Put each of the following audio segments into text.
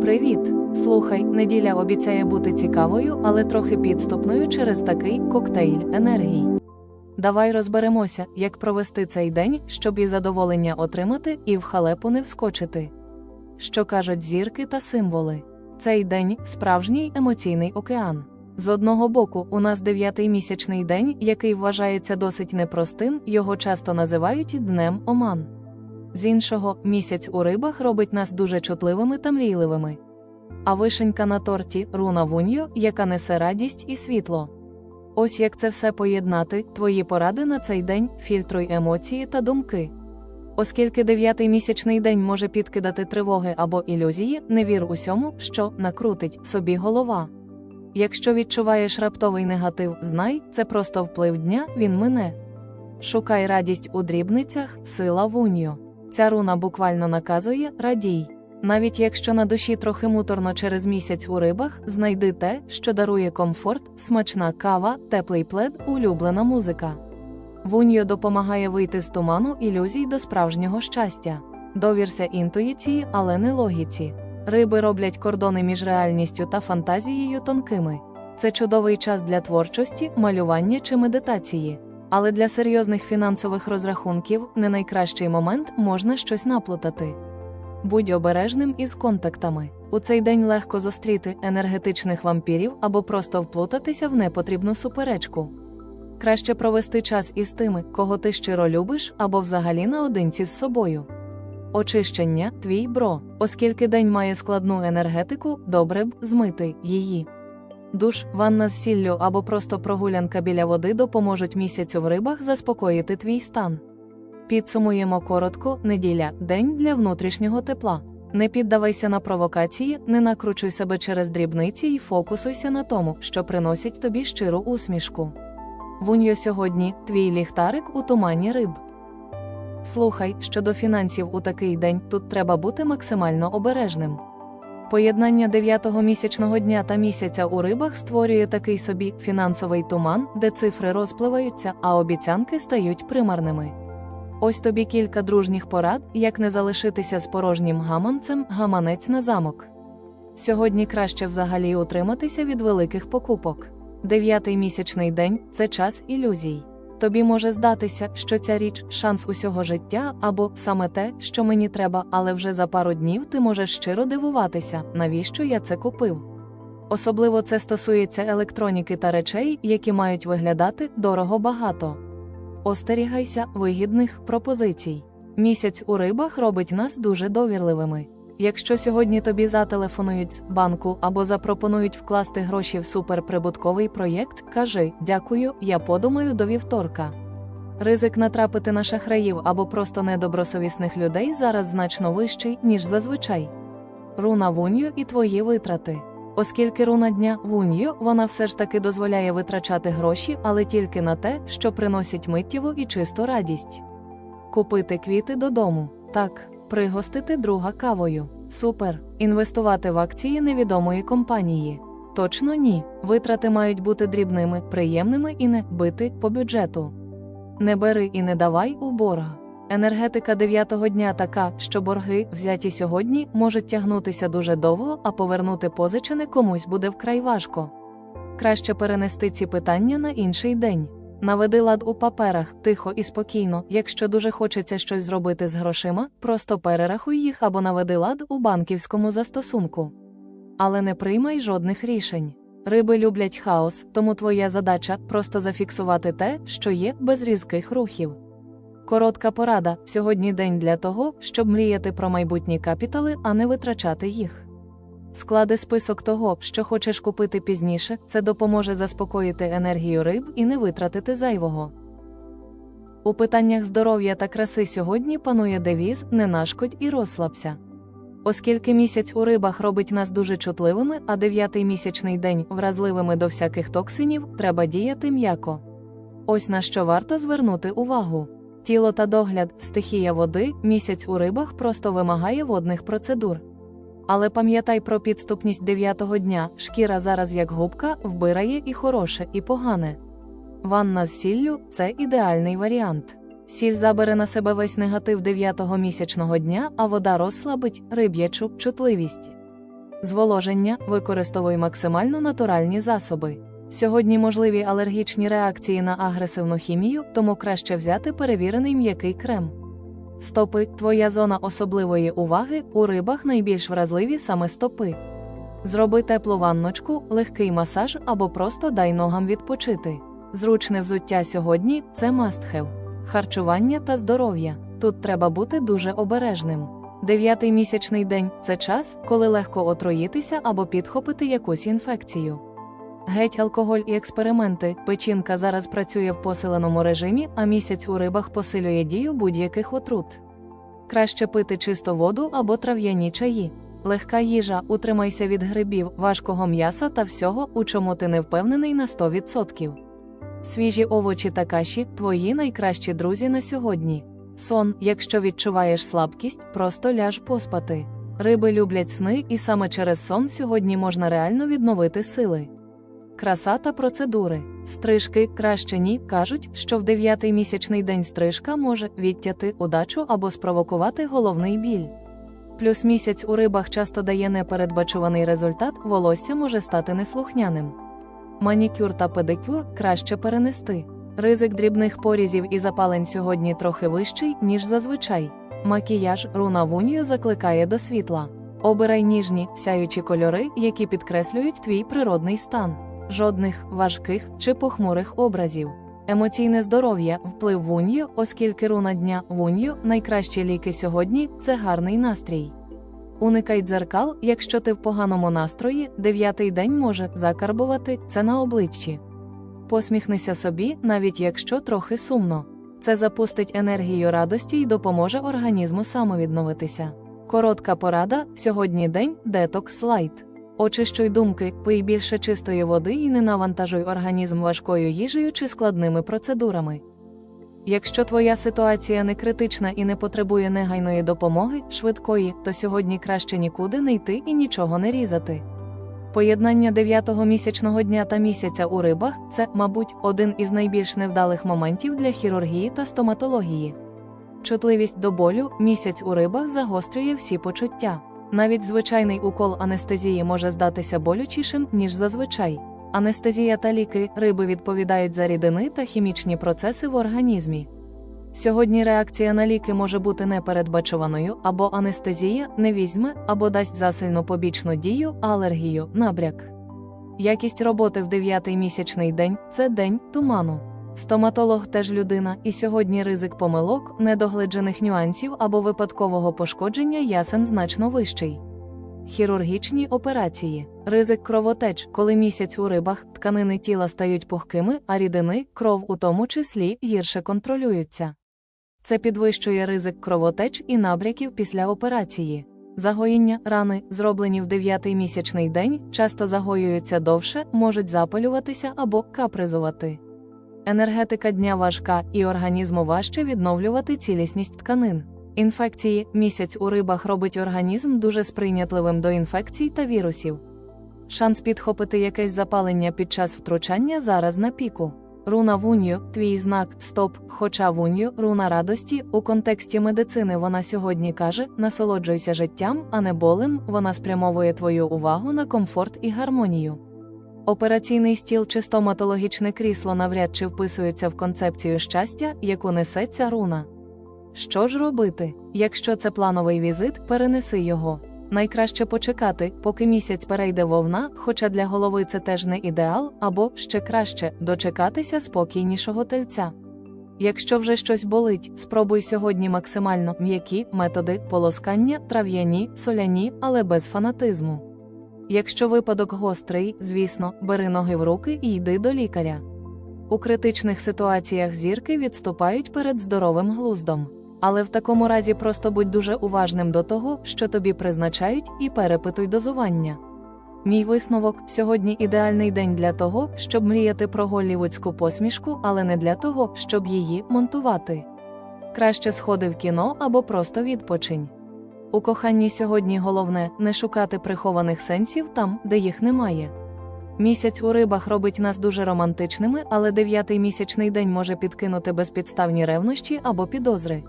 Привіт! Слухай, неділя обіцяє бути цікавою, але трохи підступною через такий коктейль енергій. Давай розберемося, як провести цей день, щоб і задоволення отримати, і в халепу не вскочити. Що кажуть зірки та символи? Цей день справжній емоційний океан. З одного боку, у нас дев'ятий місячний день, який вважається досить непростим, його часто називають днем оман. З іншого, місяць у рибах робить нас дуже чутливими та мрійливими. А вишенька на торті руна вуньо, яка несе радість і світло. Ось як це все поєднати, твої поради на цей день, фільтруй емоції та думки. Оскільки дев'ятий місячний день може підкидати тривоги або ілюзії, не вір усьому, що накрутить собі голова. Якщо відчуваєш раптовий негатив, знай, це просто вплив дня, він мине. Шукай радість у дрібницях, сила вуньо. Ця руна буквально наказує радій. Навіть якщо на душі трохи муторно через місяць у рибах, знайди те, що дарує комфорт, смачна кава, теплий плед, улюблена музика. Вуньо допомагає вийти з туману ілюзій до справжнього щастя. Довірся інтуїції, але не логіці. Риби роблять кордони між реальністю та фантазією тонкими. Це чудовий час для творчості, малювання чи медитації. Але для серйозних фінансових розрахунків не найкращий момент можна щось наплутати. Будь обережним із контактами. У цей день легко зустріти енергетичних вампірів або просто вплутатися в непотрібну суперечку. Краще провести час із тими, кого ти щиро любиш, або взагалі наодинці з собою. Очищення твій бро, оскільки день має складну енергетику, добре б змити її. Душ, ванна з сіллю або просто прогулянка біля води допоможуть місяцю в рибах заспокоїти твій стан. Підсумуємо коротко: неділя день для внутрішнього тепла. Не піддавайся на провокації, не накручуй себе через дрібниці і фокусуйся на тому, що приносить тобі щиру усмішку. Вуньо сьогодні твій ліхтарик у тумані риб. Слухай, щодо фінансів у такий день тут треба бути максимально обережним. Поєднання дев'ятого місячного дня та місяця у рибах створює такий собі фінансовий туман, де цифри розпливаються, а обіцянки стають примарними. Ось тобі кілька дружніх порад, як не залишитися з порожнім гаманцем, гаманець на замок. Сьогодні краще взагалі утриматися від великих покупок. Дев'ятий місячний день це час ілюзій. Тобі може здатися, що ця річ шанс усього життя, або саме те, що мені треба, але вже за пару днів ти можеш щиро дивуватися, навіщо я це купив. Особливо це стосується електроніки та речей, які мають виглядати дорого багато. Остерігайся вигідних пропозицій. Місяць у рибах робить нас дуже довірливими. Якщо сьогодні тобі зателефонують з банку або запропонують вкласти гроші в суперприбутковий проєкт, кажи дякую, я подумаю до вівторка. Ризик натрапити на шахраїв або просто недобросовісних людей зараз значно вищий, ніж зазвичай. Руна вунью і твої витрати. Оскільки руна дня вунью, вона все ж таки дозволяє витрачати гроші, але тільки на те, що приносить миттєву і чисту радість. Купити квіти додому. Так, пригостити друга кавою. Супер. Інвестувати в акції невідомої компанії. Точно ні. Витрати мають бути дрібними, приємними і не бити по бюджету. Не бери і не давай у борг. Енергетика дев'ятого дня така, що борги, взяті сьогодні, можуть тягнутися дуже довго, а повернути позичене комусь буде вкрай важко. Краще перенести ці питання на інший день. Наведи лад у паперах, тихо і спокійно. Якщо дуже хочеться щось зробити з грошима, просто перерахуй їх або наведи лад у банківському застосунку. Але не приймай жодних рішень. Риби люблять хаос, тому твоя задача просто зафіксувати те, що є, без різких рухів. Коротка порада сьогодні день для того, щоб мріяти про майбутні капітали, а не витрачати їх. Склади список того, що хочеш купити пізніше, це допоможе заспокоїти енергію риб і не витратити зайвого. У питаннях здоров'я та краси сьогодні панує девіз не нашкодь і розслабся. Оскільки місяць у рибах робить нас дуже чутливими, а дев'ятий місячний день вразливими до всяких токсинів, треба діяти м'яко. Ось на що варто звернути увагу. Тіло та догляд, стихія води, місяць у рибах просто вимагає водних процедур. Але пам'ятай про підступність дев'ятого дня, шкіра зараз як губка, вбирає і хороше, і погане. Ванна з сіллю це ідеальний варіант. Сіль забере на себе весь негатив дев'ятого місячного дня, а вода розслабить риб'ячу чутливість. Зволоження використовуй максимально натуральні засоби. Сьогодні можливі алергічні реакції на агресивну хімію, тому краще взяти перевірений м'який крем. Стопи твоя зона особливої уваги у рибах найбільш вразливі саме стопи. Зроби теплу ванночку, легкий масаж або просто дай ногам відпочити. Зручне взуття сьогодні це must-have. Харчування та здоров'я. Тут треба бути дуже обережним. Дев'ятий місячний день це час, коли легко отруїтися або підхопити якусь інфекцію. Геть алкоголь і експерименти. Печінка зараз працює в посиленому режимі, а місяць у рибах посилює дію будь-яких отрут. Краще пити чисту воду або трав'яні чаї. Легка їжа, утримайся від грибів, важкого м'яса та всього, у чому ти не впевнений на 100%. Свіжі овочі та каші твої найкращі друзі на сьогодні. Сон, якщо відчуваєш слабкість, просто ляж поспати. Риби люблять сни, і саме через сон сьогодні можна реально відновити сили. Краса та процедури. Стрижки краще ні, кажуть, що в дев'ятий місячний день стрижка може відтяти удачу або спровокувати головний біль. Плюс місяць у рибах часто дає непередбачуваний результат, волосся може стати неслухняним. Манікюр та педикюр краще перенести. Ризик дрібних порізів і запалень сьогодні трохи вищий, ніж зазвичай. Макіяж руна вунію закликає до світла. Обирай ніжні, сяючі кольори, які підкреслюють твій природний стан. Жодних важких чи похмурих образів. Емоційне здоров'я, вплив вунью, оскільки руна дня вунью найкращі ліки сьогодні це гарний настрій. Уникай дзеркал, якщо ти в поганому настрої, дев'ятий день може закарбувати це на обличчі. Посміхнися собі, навіть якщо трохи сумно. Це запустить енергію радості і допоможе організму самовідновитися. Коротка порада сьогодні день детокс лайт. Очищуй думки, пий більше чистої води і не навантажуй організм важкою їжею чи складними процедурами. Якщо твоя ситуація не критична і не потребує негайної допомоги, швидкої, то сьогодні краще нікуди не йти і нічого не різати. Поєднання дев'ятого місячного дня та місяця у рибах це, мабуть, один із найбільш невдалих моментів для хірургії та стоматології. Чутливість до болю місяць у рибах загострює всі почуття. Навіть звичайний укол анестезії може здатися болючішим, ніж зазвичай. Анестезія та ліки риби відповідають за рідини та хімічні процеси в організмі. Сьогодні реакція на ліки може бути непередбачуваною, або анестезія не візьме, або дасть засильну побічну дію, алергію, набряк. Якість роботи в дев'ятий місячний день це день туману. Стоматолог теж людина, і сьогодні ризик помилок, недогледжених нюансів або випадкового пошкодження ясен значно вищий. Хірургічні операції, ризик кровотеч, коли місяць у рибах тканини тіла стають пухкими, а рідини, кров у тому числі, гірше контролюються. Це підвищує ризик кровотеч і набряків після операції. Загоєння рани, зроблені в дев'ятий місячний день, часто загоюються довше, можуть запалюватися або капризувати. Енергетика дня важка і організму важче відновлювати цілісність тканин. Інфекції місяць у рибах робить організм дуже сприйнятливим до інфекцій та вірусів. Шанс підхопити якесь запалення під час втручання зараз на піку. Руна вунью, твій знак стоп, хоча вунью, руна радості, у контексті медицини вона сьогодні каже: насолоджуйся життям, а не болем, вона спрямовує твою увагу на комфорт і гармонію. Операційний стіл чи стоматологічне крісло навряд чи вписуються в концепцію щастя, яку несе ця руна. Що ж робити? Якщо це плановий візит, перенеси його. Найкраще почекати, поки місяць перейде вовна, хоча для голови це теж не ідеал, або ще краще дочекатися спокійнішого тельця. Якщо вже щось болить, спробуй сьогодні максимально м'які методи полоскання, трав'яні, соляні, але без фанатизму. Якщо випадок гострий, звісно, бери ноги в руки і йди до лікаря. У критичних ситуаціях зірки відступають перед здоровим глуздом. Але в такому разі просто будь дуже уважним до того, що тобі призначають, і перепитуй дозування. Мій висновок сьогодні ідеальний день для того, щоб мріяти про голлівудську посмішку, але не для того, щоб її монтувати. Краще сходи в кіно або просто відпочинь. У коханні сьогодні головне не шукати прихованих сенсів там, де їх немає. Місяць у рибах робить нас дуже романтичними, але дев'ятий місячний день може підкинути безпідставні ревнощі або підозри.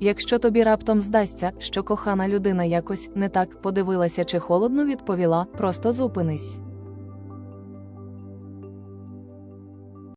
Якщо тобі раптом здасться, що кохана людина якось не так подивилася чи холодно відповіла, просто зупинись.